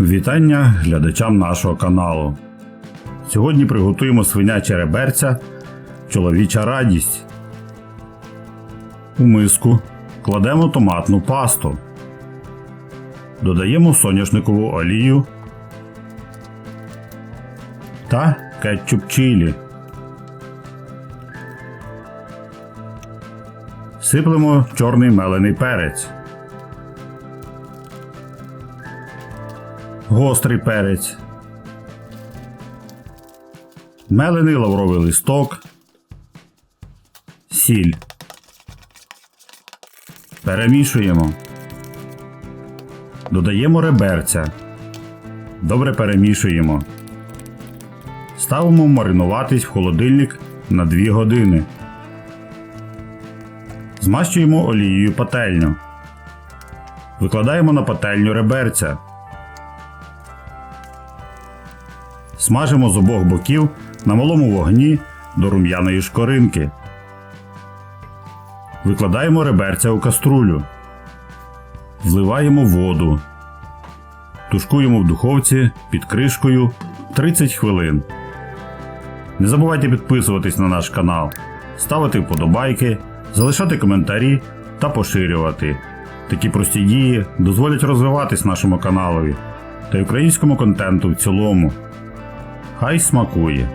Вітання глядачам нашого каналу. Сьогодні приготуємо свиняче реберця чоловіча радість. У миску кладемо томатну пасту. Додаємо соняшникову олію та кетчуп чилі. Сиплемо чорний мелений перець. Гострий перець. Мелений лавровий листок. Сіль. Перемішуємо. Додаємо реберця. Добре перемішуємо. Ставимо маринуватись в холодильник на 2 години. Змащуємо олією пательню. Викладаємо на пательню реберця. Смажимо з обох боків на малому вогні до рум'яної шкоринки. Викладаємо реберця у каструлю. Вливаємо воду. Тушкуємо в духовці під кришкою 30 хвилин. Не забувайте підписуватись на наш канал, ставити вподобайки, залишати коментарі та поширювати. Такі прості дії дозволять розвиватись нашому каналові та й українському контенту в цілому. Хай смакує!